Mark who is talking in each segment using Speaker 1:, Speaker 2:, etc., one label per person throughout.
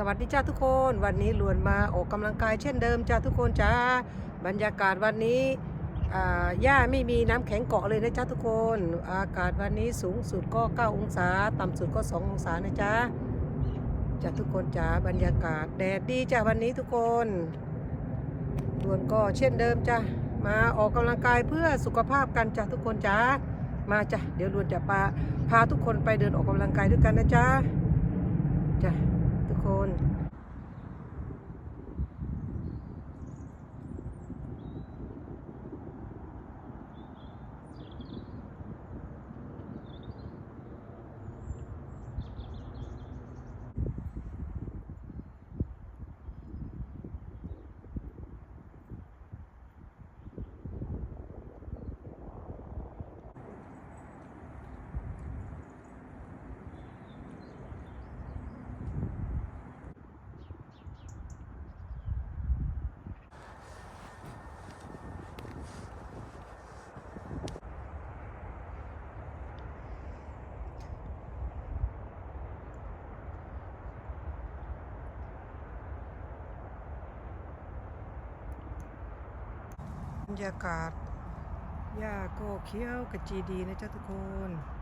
Speaker 1: สวัสดีจ้าทุกคน วันนี้ลวนมาออกกำลังกายเช่นเดิมจ้าทุกคนจ้าบรรยากาศวันนี้อ่าหญ้าไม่มีน้ำแข็งเกาะเลยนะจ้าทุกคน อากาศวันนี้สูงสุดก็ 9 องศา ต่ำสุดก็ 2 องศานะจ้าจ้าทุกคนจ้าบรรยากาศแดดดีจ้าวันนี้ทุกคนลวนก็เช่นเดิมจ้ามาออกกำลังกายเพื่อสุขภาพกันจ้าทุกคนจ้ามาจ้ะเดี๋ยวลวนจะพาพาทุกคนไปเดินออกกำลังกายด้วยกันนะจ้าจ้ะทุก คน บรรยากาศหญ้าก็เขียวกระจีดีนะจ๊ะทุกคน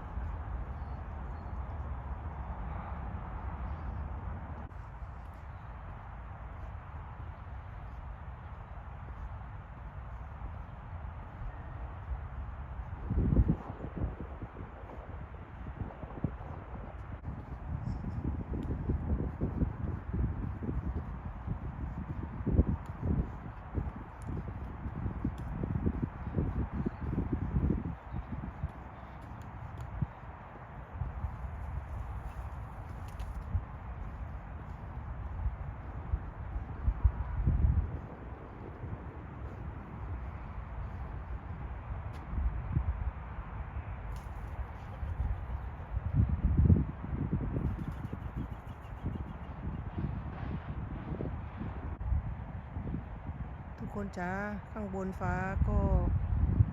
Speaker 1: คนจ้าข้างบนฟ้าก็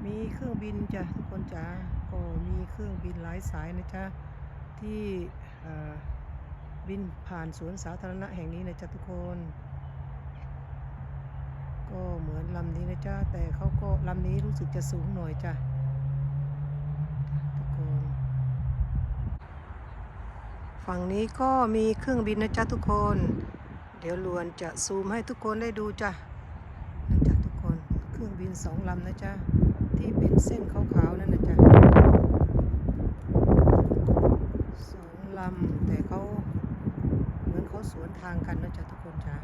Speaker 1: มีเครื่องบินจ้ะทุกคนจ้าก็มีเครื่องบินหลายสายนะจ๊ะที่บินผ่านสวนสาธารณะแห่งนี้นะจ๊ะทุกคน ก็เหมือนลำนี้นะจ๊ะแต่เขาก็ลำนี้รู้สึกจะสูงหน่อยจ้ะทุกคน ฝั่งนี้ก็มีเครื่องบินนะจ๊ะทุกคน เดี๋ยวลวนจะซูมให้ทุกคนได้ดูจ้ะ รื่องบินสองลำนะจ๊ะ ที่เป็นเส้นขาวๆนั่นนะจ๊ะสองลำแต่เขาเหมือนเขาสวนทางกันนะจ๊ะทุกคนจ้ะ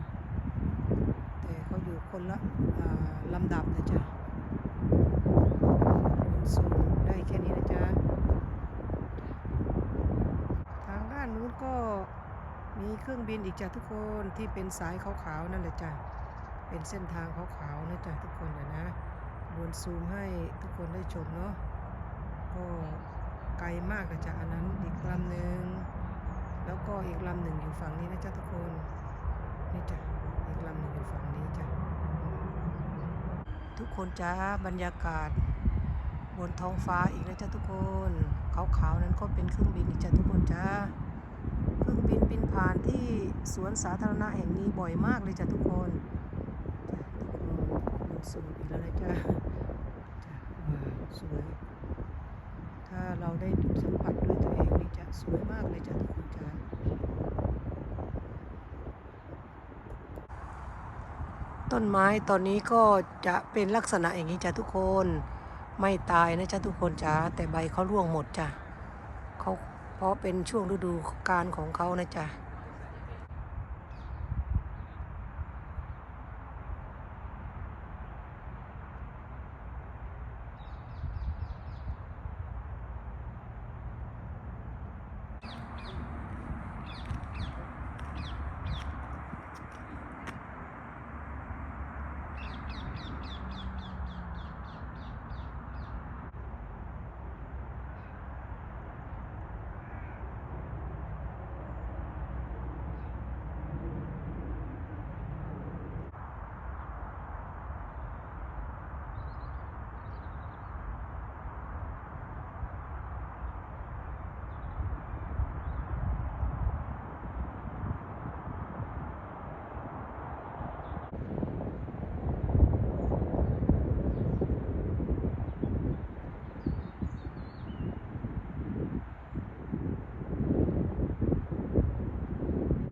Speaker 1: แต่เขาอยู่คนละลำดับนะจ๊ะซูมได้แค่นี้นะจ๊ะทางด้านนู้นก็มีเครื่องบินอีกจ้ะทุกคนที่เป็นสายขาวๆนั่นแหละจ้ะ เป็นเส้นทางขาวๆนะจ้ะทุกคนนะนะบนซูมให้ทุกคนได้ชมเนาะก็ไกลมากนะจ๊ะอันนั้นอีกลำหนึ่งแล้วก็อีกลำหนึ่งอยู่ฝั่งนี้นะจ๊ะทุกคนนี่จ้ะอีกลำหนึ่งอยู่ฝั่งนี้จ้ะทุกคนจ้าบรรยากาศ บนท้องฟ้าอีกนะจ๊ะทุกคนขาวๆนั้นก็เป็นเครื่องบินอีกจ้ะทุกคนจ้าเครื่องบินบินผ่านที่สวนสาธารณะแห่งนี้บ่อยมากเลยจ้ะทุกคน จ้ะทุกคนมันสูงอีกแล้วนะจ๊ะจ้ะว้าวสวย ถ้าเราได้สัมผัสด้วยตัวเองนี่จะสวยมากเลยจ้ะทุกคนจ้าต้นไม้ตอนนี้ก็จะเป็นลักษณะอย่างนี้จ้ะทุกคนไม่ตายนะจ๊ะทุกคนจ้าแต่ใบเขาร่วงหมดจ้ะเขาเพราะเป็นช่วงฤดูกาลของเขานะจ๊ะ